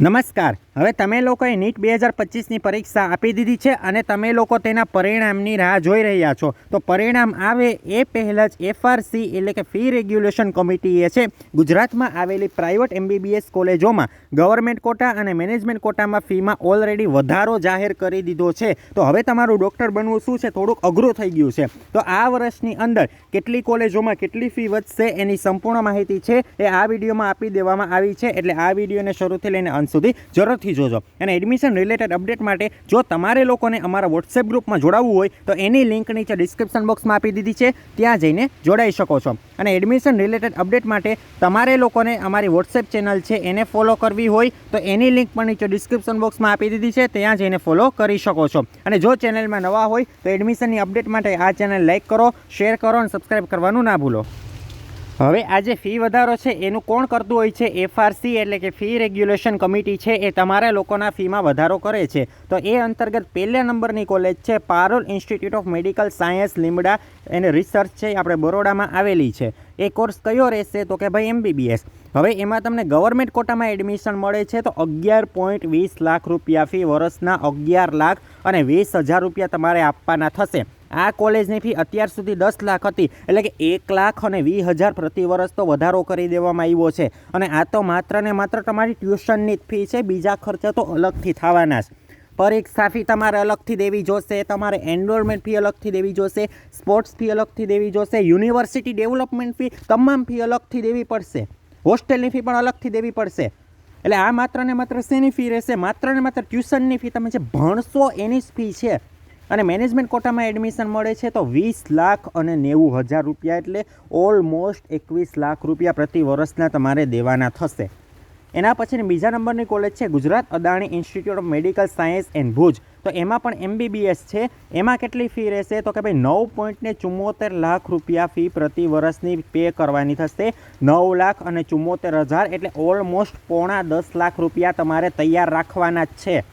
નમસ્કાર. હવે તમે લોકોએ નીટ બે હજાર પચીસની પરીક્ષા આપી દીધી છે અને તમે લોકો તેના પરિણામની રાહ જોઈ રહ્યા છો. તો પરિણામ આવે એ પહેલાં જ એફઆરસી એટલે કે ફી રેગ્યુલેશન કમિટીએ છે ગુજરાતમાં આવેલી પ્રાઇવેટ એમબીબીએસ કોલેજોમાં ગવર્મેન્ટ કોટા અને મેનેજમેન્ટ કોટામાં ફીમાં ઓલરેડી વધારો જાહેર કરી દીધો છે. તો હવે તમારું ડૉક્ટર બનવું શું છે? થોડુંક અઘરું થઈ ગયું છે. તો આ વર્ષની અંદર કેટલી કોલેજોમાં કેટલી ફી વધશે એની સંપૂર્ણ માહિતી છે એ આ વિડીયોમાં આપી દેવામાં આવી છે. એટલે આ વિડીયોને શરૂથી લઈને અંત સુધી જરૂરથી જોજો. અને એડમિશન રિલેટેડ અપડેટ માટે જો તમારે લોકોને અમારા વોટ્સએપ ગ્રુપમાં જોડાવવું હોય, તો એની લિંક નીચે ડિસ્ક્રિપ્શન બોક્સમાં આપી દીધી છે. ત્યાં જઈને જોડાઈ શકો છો. અને એડમિશન રિલેટેડ અપડેટ માટે તમારે લોકોને અમારી વોટ્સએપ ચેનલ છે, એને ફોલો કરવી હોય, તો એની લિંક પણ નીચે ડિસ્ક્રિપ્શન બોક્સમાં આપી દીધી છે. ત્યાં જઈને ફોલો કરી શકો છો. અને જો ચેનલમાં નવા હોય, તો એડમિશનની અપડેટ માટે આ ચેનલ લાઇક કરો શેર કરો અને સબસ્ક્રાઈબ કરવાનું ના ભૂલો. હવે આ જે ફી વધારો છે, એનું કોણ કરતું હોય છે? એફઆરસી એટલે કે ફી રેગ્યુલેશન કમિટી છે, એ તમારા લોકોના ફીમાં વધારો કરે છે. તો એ અંતર્ગત પહેલા નંબરની કોલેજ છે, Parul institute of medical science Limda, એને રિસર્ચ છે આપણે બરોડામાં આવેલી છે. એ કોર્સ કયો રહેશે? તો કે ભાઈ એમબીબીએસ હવે એમાં તમને ગવર્મેન્ટ કોટામાં એડમિશન મળે છે, તો અગિયાર પોઈન્ટ વીસ લાખ રૂપિયા ફી વર્ષના અગિયાર લાખ અને વીસ હજાર રૂપિયા તમારે આપવાના થશે. આ કોલેજની ફી અત્યાર સુધી દસ લાખ હતી. એટલે કે એક લાખ અને વીસ હજાર પ્રતિ વર્ષ તો વધારો કરી દેવામાં આવ્યો છે. અને આ તો માત્ર ને માત્ર તમારી ટ્યુશનની જ ફી છે, બીજા ખર્ચા તો અલગથી થવાના જ. પરીક્ષા ફી તમારે અલગથી દેવી જોશે, તમારે એનરોલમેન્ટ ફી અલગથી દેવી જોશે સ્પોર્ટ્સ ફી અલગથી દેવી જોશે યુનિવર્સિટી ડેવલપમેન્ટ ફી તમામ ફી અલગથી દેવી પડશે. હોસ્ટેલની ફી પણ અલગથી દેવી પડશે. એટલે આ માત્ર ને માત્ર શેની ફી રહેશે? માત્ર ને માત્ર ટ્યુશનની ફી. તમે જે ભણશો એની જ ફી છે. અને મેનેજમેન્ટ કોટામાં એડમિશન મળે છે તો વીસ લાખ અને નેવું હજાર રૂપિયા એટલે ઓલમોસ્ટ એકવીસ લાખ રૂપિયા પ્રતિ વર્ષના તમારે દેવાના થશે. એના પછીની બીજા નંબરની કોલેજ છે Gujarat Adani institute of medical science and Bhuj. તો એમાં પણ એમબીબીએસ છે. એમાં કેટલી ફી રહેશે? તો કે ભાઈ નવ પોઈન્ટને ચુમ્મોતેર લાખ રૂપિયા ફી પ્રતિ વર્ષની પે કરવાની થશે. નવ લાખ અને ચુમ્મોતેર હજાર એટલે ઓલમોસ્ટ પોણા દસ લાખ રૂપિયા તમારે તૈયાર રાખવાના જ છે.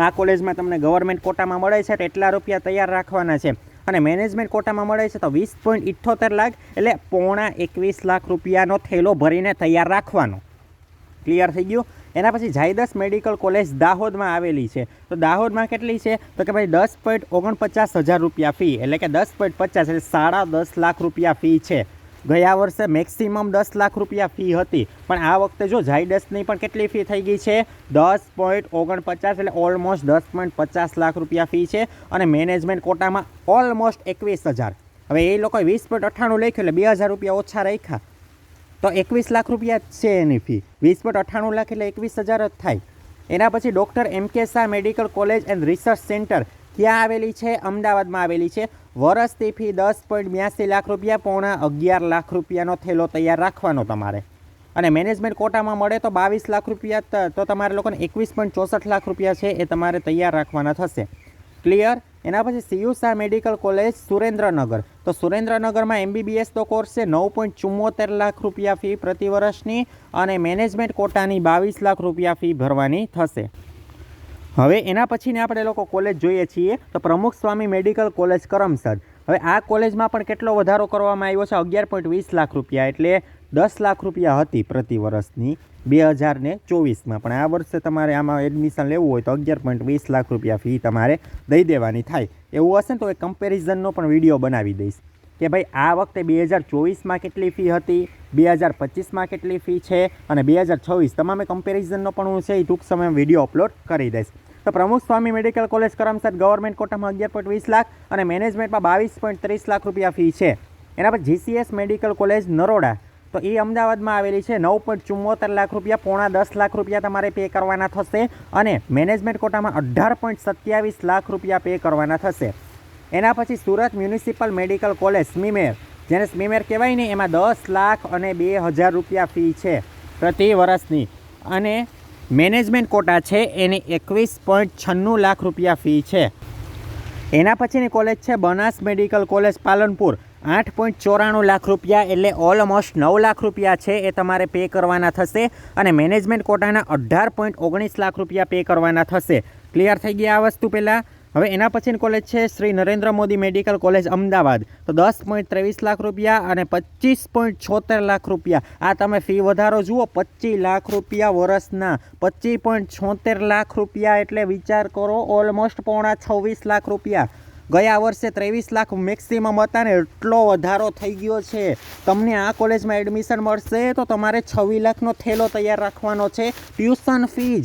આ કોલેજમાં તમને ગવર્મેન્ટ કોટામાં મળે છે તો એટલા રૂપિયા તૈયાર રાખવાના છે. અને મેનેજમેન્ટ કોટામાં મળે છે તો વીસ પોઈન્ટ ઇઠ્ઠોતેર લાખ એટલે પોણા એકવીસ લાખ રૂપિયાનો થેલો ભરીને તૈયાર રાખવાનો. ક્લિયર થઈ ગયું? એના પછી જાયદસ મેડિકલ કોલેજ દાહોદમાં આવેલી છે. તો દાહોદમાં કેટલી છે? તો કે ભાઈ દસ પોઈન્ટ ઓગણપચાસ હજાર રૂપિયા ફી, એટલે કે દસ પોઈન્ટ પચાસ, એટલે સાડા દસ લાખ રૂપિયા ફી છે. ગયા વર્ષે મેક્સિમમ દસ લાખ રૂપિયા ફી હતી. પણ આ વખતે જો ઝાયડસની પણ કેટલી ફી થઈ ગઈ છે? દસ પોઈન્ટ ઓગણપચાસ એટલે ઓલમોસ્ટ દસ પોઈન્ટ પચાસ લાખ રૂપિયા ફી છે અને મેનેજમેન્ટ કોટામાં ઓલમોસ્ટ એકવીસ હજાર. હવે એ લોકોએ વીસ પોઈન્ટ અઠ્ઠાણું લખ્યું એટલે બે હજાર રૂપિયા ઓછા રાખ્યા. તો એકવીસ લાખ રૂપિયા છે એની ફી વીસ પોઈન્ટ અઠ્ઠાણું લાખ એટલે એકવીસ હજાર જ થાય. એના પછી doctor M K Shah medical college and research centre ક્યાં આવેલી છે, અમદાવાદમાં આવેલી છે. વર્ષથી ફી દસ પોઈન્ટ બ્યાસી લાખ રૂપિયા, પોણા અગિયાર લાખ રૂપિયાનો થેલો તૈયાર રાખવાનો તમારે. અને મેનેજમેન્ટ કોટામાં મળે તો બાવીસ લાખ રૂપિયા તો તમારે લોકોને એકવીસ પોઈન્ટ ચોસઠ લાખ રૂપિયા છે એ તમારે તૈયાર રાખવાના થશે. ક્લિયર એના પછી સીયુ મેડિકલ કોલેજ સુરેન્દ્રનગર. તો સુરેન્દ્રનગરમાં એમબીબીએસ તો કોર્સ છે, નવ પોઈન્ટ ચુમ્મોતેર લાખ રૂપિયા ફી પ્રતિ વર્ષની અને મેનેજમેન્ટ કોટાની બાવીસ લાખ રૂપિયા ફી ભરવાની થશે. હવે એના પછીને આપણે લોકો કોલેજ જોઈએ છીએ તો પ્રમુખ સ્વામી મેડિકલ કોલેજ કરમસદ. હવે આ કોલેજમાં પણ કેટલો વધારો કરવામાં આવ્યો છે? અગિયાર પોઈન્ટ વીસ લાખ રૂપિયા એટલે દસ લાખ રૂપિયા હતી પ્રતિ વર્ષની બે હજાર ને ચોવીસમાં. પણ આ વર્ષે તમારે આમાં એડમિશન લેવું હોય તો અગિયાર પોઈન્ટ વીસ લાખ રૂપિયા ફી તમારે દઈ દેવાની થાય. એવું હશે ને તો એ કમ્પેરિઝનનો પણ વીડિયો બનાવી દઈશ. કે ભાઈ આ વખતે બે હજાર ચોવીસમાં કેટલી ફી હતી, બે હજાર પચીસમાં કેટલી ફી છે અને બે હજાર છવ્વીસ તમામે કમ્પેરિઝનનો પણ હું છે એ ટૂંક સમયમાં વીડિયો અપલોડ કરી દઈશ. તો Pramukh Swami medical college Karamsad government કોટામાં અગિયાર પોઈન્ટ વીસ લાખ અને મેનેજમેન્ટમાં બાવીસ પોઈન્ટ ત્રીસ લાખ રૂપિયા ફી છે. એના પર જીસીએસ મેડિકલ કોલેજ નરોડા. તો એ અમદાવાદમાં આવેલી છે, નવ પોઈન્ટ ચુમ્મોતેર લાખ રૂપિયા, પોણા દસ લાખ રૂપિયા તમારે પે કરવાના થશે અને મેનેજમેન્ટ કોટામાં અઢાર પોઈન્ટ સત્યાવીસ લાખ રૂપિયા પે કરવાના થશે. એના પછી Surat municipal medical college, SMIMER. જેને સ્મીમેર કહેવાય ને, એમાં દસ લાખ અને બે હજાર રૂપિયા ફી છે પ્રતિ વર્ષની. અને મેનેજમેન્ટ કોટા છે, એની એકવીસ પોઈન્ટ છન્નું લાખ રૂપિયા ફી છે. એના પછીની કોલેજ છે, બનાસ મેડિકલ કોલેજ, પાલનપુર. આઠ પોઈન્ટ ચોરાણું લાખ રૂપિયા, એટલે ઓલમોસ્ટ નવ લાખ રૂપિયા છે એ તમારે પે કરવાના થશે. અને મેનેજમેન્ટ કોટાના અઢાર પોઈન્ટ ઓગણીસ લાખ રૂપિયા પે કરવાના થશે. ક્લિયર થઈ ગયા આ વસ્તુ પહેલાં? હવે એના પછીની કોલેજ છે શ્રી નરેન્દ્ર મોદી મેડિકલ કોલેજ અમદાવાદ. તો દસ પોઈન્ટ ત્રેવીસ લાખ રૂપિયા અને પચીસ પોઈન્ટ છોતેર લાખ રૂપિયા. આ તમે ફી વધારો જુઓ, પચીસ લાખ રૂપિયા વર્ષના પચીસ પોઈન્ટ છોતેર લાખ રૂપિયા એટલે વિચાર કરો ઓલમોસ્ટ પોણા છવ્વીસ લાખ રૂપિયા. ગયા વર્ષે ત્રેવીસ લાખ મેક્સિમમ હતા ને એટલો વધારો થઈ ગયો છે. તમને આ કોલેજમાં એડમિશન મળશે તો તમારે છવ્વીસ લાખનો થેલો તૈયાર રાખવાનો છે. ટ્યુશન ફીજ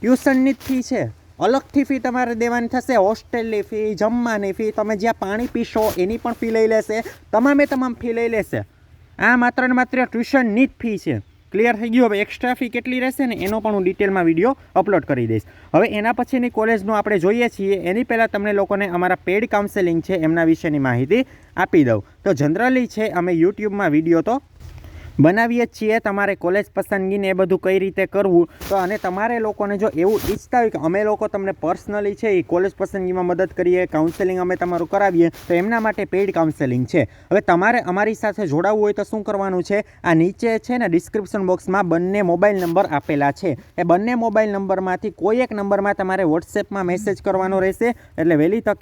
ટ્યુશનની જ ફી છે. અલગથી ફી તમારે દેવાની થશે હોસ્ટેલની ફી જમવાની ફી તમે જ્યાં પાણી પીશો એની પણ ફી લઈ લેશે, તમામે તમામ ફી લઈ લેશે. આ માત્ર ને માત્ર ટ્યુશનની જ ફી છે. ક્લિયર થઈ ગયું? હવે એક્સ્ટ્રા ફી કેટલી રહેશે ને એનો પણ હું ડિટેલમાં વીડિયો અપલોડ કરી દઈશ. હવે એના પછીની કોલેજનું આપણે જોઈએ છીએ. એની પહેલાં તમને લોકોને અમારા પેડ કાઉન્સેલિંગ છે, એમના વિશેની માહિતી આપી દઉં. તો જનરલી છે, અમે યુટ્યુબમાં વીડિયો તો બનાવીએ છીએ, તમારે કોલેજ પસંદગીને એ બધું કઈ રીતે કરવું, તો અને તમારે લોકોને જો એવું ઈચ્છતા હોય કે અમે લોકો તમને પર્સનલી છે એ કોલેજ પસંદગીમાં મદદ કરીએ કાઉન્સેલિંગ અમે તમારું કરાવીએ, તો એમના માટે પેઇડ કાઉન્સેલિંગ છે. હવે તમારે અમારી સાથે જોડાવવું હોય તો શું કરવાનું છે? આ નીચે છે ને ડિસ્ક્રિપ્શન બોક્સમાં બંને મોબાઈલ નંબર આપેલા છે. એ બંને મોબાઈલ નંબરમાંથી કોઈ એક નંબરમાં તમારે વોટ્સએપમાં મેસેજ કરવાનો રહેશે, એટલે વહેલી તક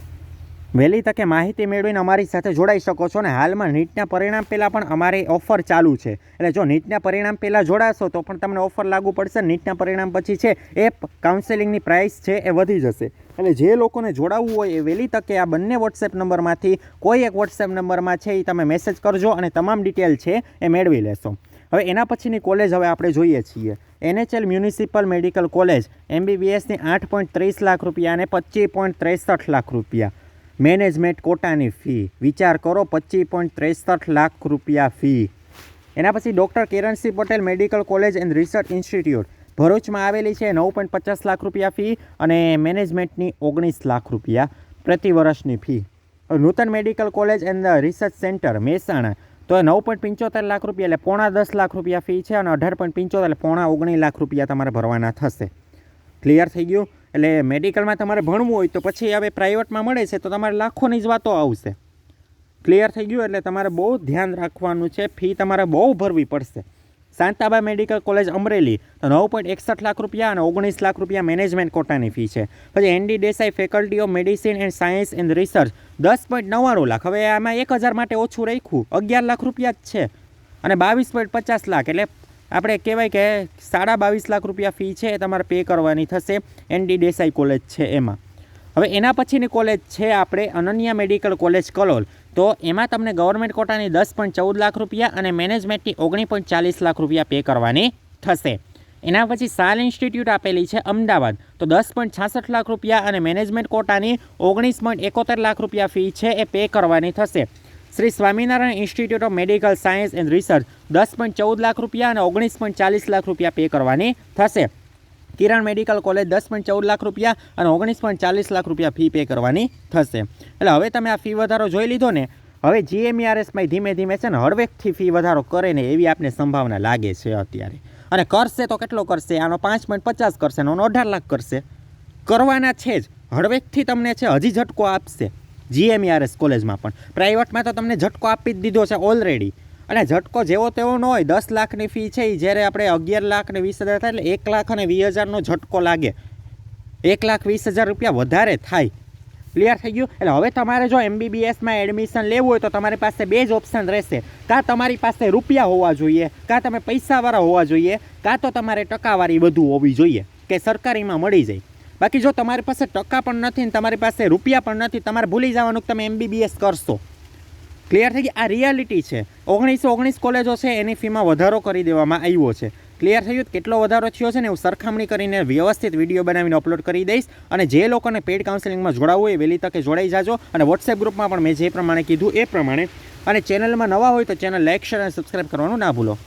વહેલી તકે માહિતી મેળવીને અમારી સાથે જોડાઈ શકો છો ને હાલમાં નીટના પરિણામ પહેલાં પણ અમારી ઓફર ચાલુ છે. એટલે જો નીટના પરિણામ પહેલાં જોડાશો તો પણ તમને ઓફર લાગુ પડશે. નીટના પરિણામ પછી છે એ કાઉન્સેલિંગની પ્રાઇસ છે એ વધી જશે. એટલે જે લોકોને જોડાવવું હોય એ વહેલી તકે આ બંને વોટ્સએપ નંબરમાંથી, કોઈ એક વોટ્સએપ નંબરમાં છે એ તમે મેસેજ કરજો અને તમામ ડિટેલ છે એ મેળવી લેશો. હવે એના પછીની કોલેજ હવે આપણે જોઈએ છીએ. એનએચએલ મ્યુનિસિપલ મેડિકલ કોલેજ, એમબીબીએસની આઠ પોઈન્ટ ત્રીસ લાખ રૂપિયા અને પચીસ પોઈન્ટ ત્રેસઠ લાખ રૂપિયા. મેનેજમેન્ટ કોટાની ફી. વિચાર કરો, પચીસ પોઈન્ટ ત્રેસઠ લાખ રૂપિયા ફી. એના પછી doctor Kiransinh Patel medical college and research institute. ભરૂચમાં આવેલી છે નવ પોઈન્ટ પચાસ લાખ રૂપિયા ફી અને મેનેજમેન્ટની ઓગણીસ લાખ રૂપિયા પ્રતિ વર્ષની fee. Nutan medical college and research centre, Mehsana. તો નવ પોઈન્ટ પંચોતેર લાખ રૂપિયા એટલે પોણા દસ લાખ રૂપિયા ફી છે અને અઢાર પોઈન્ટ પંચોતેર એટલે પોણા ઓગણીસ લાખ રૂપિયા તમારે ભરવાના થશે. ક્લિયર થઈ ગયું? એટલે મેડિકલમાં તમારે ભણવું હોય તો પછી હવે પ્રાઇવેટમાં મળે છે તો તમારે લાખોની જ વાતો આવશે. ક્લિયર થઈ ગયું એટલે તમારે બહુ ધ્યાન રાખવાનું છે. ફી તમારે બહુ ભરવી પડશે. શાંતાબા મેડિકલ કોલેજ અમરેલી તો નવ પોઈન્ટ એકસઠ લાખ રૂપિયા અને ઓગણીસ લાખ રૂપિયા મેનેજમેન્ટ કોટાની ફી છે. પછી ND Desai faculty of medicine and science and research દસ પોઈન્ટ નવ્વાણું લાખ. હવે આમાં એક હજાર માટે ઓછું રાખ્યું. અગિયાર લાખ રૂપિયા જ છે. અને બાવીસ પોઈન્ટ પચાસ લાખ. એટલે આપણે કહેવાય કે સાડા બાવીસ લાખ રૂપિયા ફી છે એ તમારે પે કરવાની થશે. એન ડી દેસાઈ કોલેજ છે એમાં. હવે એના પછીની કોલેજ છે આપણે અનન્યા મેડિકલ કોલેજ કલોલ. તો એમાં તમને ગવર્મેન્ટ કોટાની દસ પોઈન્ટ ચૌદ લાખ રૂપિયા અને મેનેજમેન્ટની ઓગણી પોઈન્ટ ચાલીસ લાખ રૂપિયા પે કરવાની થશે. એના પછી સાલ ઇન્સ્ટિટ્યૂટ આપેલી છે અમદાવાદ. તો દસ પોઈન્ટ છાસઠ લાખ રૂપિયા અને મેનેજમેન્ટ કોટાની ઓગણીસ પોઈન્ટ એકોતેર લાખ રૂપિયા ફી છે એ પે કરવાની થશે. Shri Swaminarayan institute of medical science and research દસ પોઈન્ટ ચૌદ લાખ રૂપિયા અને ઓગણીસ પોઈન્ટ ચાલીસ લાખ રૂપિયા પે કરવાની થશે. કિરણ મેડિકલ કોલેજ દસ પોઈન્ટ ચૌદ લાખ રૂપિયા અને ઓગણીસ પોઈન્ટ ચાલીસ લાખ રૂપિયા ફી પે કરવાની થશે. એટલે હવે તમે આ ફી વધારો જોઈ લીધો ને, હવે જીએમઈઆરએસમાં ધીમે ધીમે છે ને હળવેકથી ફી વધારો કરે ને એવી આપને સંભાવના લાગે છે અત્યારે. અને કરશે તો કેટલો કરશે? આનો પાંચ પોઈન્ટ પચાસ કરશે આનો અઢાર લાખ કરશે. કરવાના છે જ. હળવેકથી તમને છે હજી ઝટકો આપશે. જીએમઈઆરએસ કોલેજમાં પણ. પ્રાઇવેટમાં તો તમને ઝટકો આપી જ દીધો છે ઓલરેડી અને ઝટકો જેવો તેવો ન હોય, દસ લાખની ફી છે એ જ્યારે આપણે અગિયાર લાખ ને વીસ હજાર થાય એટલે એક લાખ અને વીસ હજારનો ઝટકો લાગે. એક લાખ વીસ હજાર રૂપિયા વધારે થાય. ક્લિયર થઈ ગયું? એટલે હવે તમારે જો એમબીબીએસમાં એડમિશન લેવું હોય તો તમારી પાસે બે જ ઓપ્શન રહેશે. કાં તમારી પાસે રૂપિયા હોવા જોઈએ, કાં તમે પૈસાવાળા હોવા જોઈએ, કાં તો તમારે ટકાવારી વધુ હોવી જોઈએ, કે સરકારીમાં મળી જાય. બાકી જો તમારી પાસે ટકા પણ નથી ને તમારી પાસે રૂપિયા પણ નથી, તમારે ભૂલી જવાનું કે તમે એમબીબીએસ કરશો. ક્લિયર થઈ ગઈ? આ રિયાલિટી છે. ઓગણીસો ઓગણીસ કોલેજો છે, એની ફીમાં વધારો કરી દેવામાં આવ્યો છે. ક્લિયર થઈ ગયું? કેટલો વધારો થયો છે ને હું સરખામણી કરીને વ્યવસ્થિત વીડિયો બનાવીને અપલોડ કરી દઈશ અને જે લોકોને પેડ કાઉન્સેલિંગમાં જોડાવવું હોય વહેલી તકે જોડાઈ જાજો અને વોટ્સએપ ગ્રુપમાં પણ મેં જે પ્રમાણે કીધું એ પ્રમાણે. અને ચેનલમાં નવા હોય તો ચેનલ લાઇક શેર અને સબસ્ક્રાઈબ કરવાનું ના ભૂલો.